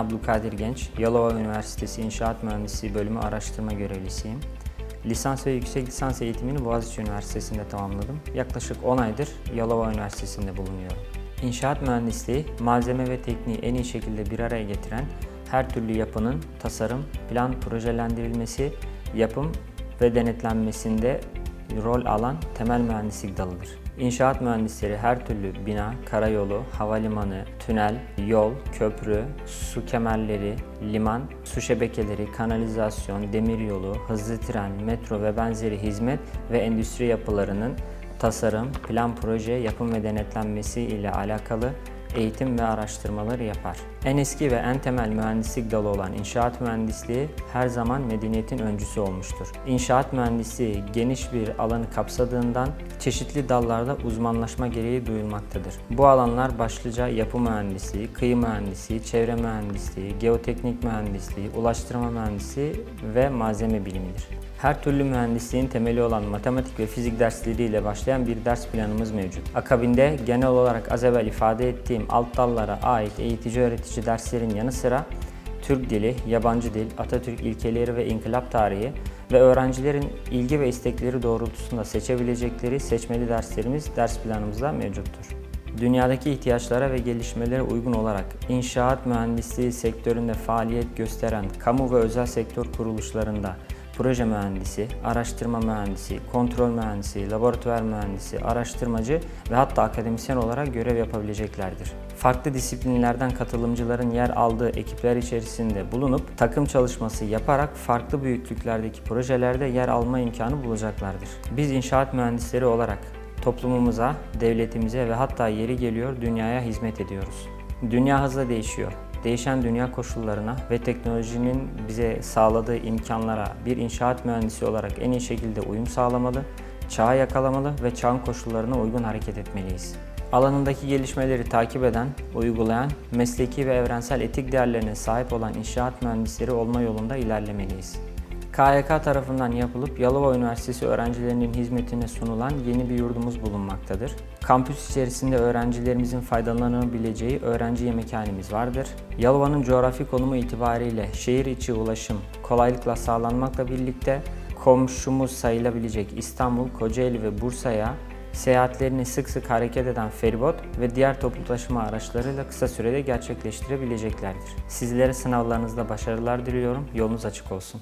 Abdülkadir Genç, Yalova Üniversitesi İnşaat Mühendisliği Bölümü araştırma görevlisiyim. Lisans ve yüksek lisans eğitimini Boğaziçi Üniversitesi'nde tamamladım. Yaklaşık 10 aydır Yalova Üniversitesi'nde bulunuyorum. İnşaat mühendisliği, malzeme ve tekniği en iyi şekilde bir araya getiren her türlü yapının tasarım, plan, projelendirilmesi, yapım ve denetlenmesinde rol alan temel mühendislik dalıdır. İnşaat mühendisleri her türlü bina, karayolu, havalimanı, tünel, yol, köprü, su kemerleri, liman, su şebekeleri, kanalizasyon, demiryolu, hızlı tren, metro ve benzeri hizmet ve endüstri yapılarının tasarım, plan proje, yapım ve denetlenmesi ile alakalı eğitim ve araştırmaları yapar. En eski ve en temel mühendislik dalı olan inşaat mühendisliği her zaman medeniyetin öncüsü olmuştur. İnşaat mühendisliği geniş bir alanı kapsadığından çeşitli dallarda uzmanlaşma gereği duyulmaktadır. Bu alanlar başlıca yapı mühendisliği, kıyı mühendisliği, çevre mühendisliği, geoteknik mühendisliği, ulaştırma mühendisliği ve malzeme bilimidir. Her türlü mühendisliğin temeli olan matematik ve fizik dersleriyle başlayan bir ders planımız mevcut. Akabinde genel olarak az evvel ifade ettiğim alt dallara ait eğitici öğretici derslerin yanı sıra Türk dili, yabancı dil, Atatürk ilkeleri ve inkılap tarihi ve öğrencilerin ilgi ve istekleri doğrultusunda seçebilecekleri seçmeli derslerimiz ders planımızda mevcuttur. Dünyadaki ihtiyaçlara ve gelişmelere uygun olarak inşaat mühendisliği sektöründe faaliyet gösteren kamu ve özel sektör kuruluşlarında proje mühendisi, araştırma mühendisi, kontrol mühendisi, laboratuvar mühendisi, araştırmacı ve hatta akademisyen olarak görev yapabileceklerdir. Farklı disiplinlerden katılımcıların yer aldığı ekipler içerisinde bulunup takım çalışması yaparak farklı büyüklüklerdeki projelerde yer alma imkanı bulacaklardır. Biz inşaat mühendisleri olarak toplumumuza, devletimize ve hatta yeri geliyor dünyaya hizmet ediyoruz. Dünya hızla değişiyor. Değişen dünya koşullarına ve teknolojinin bize sağladığı imkanlara bir inşaat mühendisi olarak en iyi şekilde uyum sağlamalı, çağı yakalamalı ve çağın koşullarına uygun hareket etmeliyiz. Alanındaki gelişmeleri takip eden, uygulayan, mesleki ve evrensel etik değerlerine sahip olan inşaat mühendisleri olma yolunda ilerlemeliyiz. KYK tarafından yapılıp Yalova Üniversitesi öğrencilerinin hizmetine sunulan yeni bir yurdumuz bulunmaktadır. Kampüs içerisinde öğrencilerimizin faydalanabileceği öğrenci yemekhanemiz vardır. Yalova'nın coğrafi konumu itibariyle şehir içi ulaşım kolaylıkla sağlanmakla birlikte komşumuz sayılabilecek İstanbul, Kocaeli ve Bursa'ya seyahatlerini sık sık hareket eden feribot ve diğer toplu taşıma araçlarıyla kısa sürede gerçekleştirebileceklerdir. Sizlere sınavlarınızda başarılar diliyorum. Yolunuz açık olsun.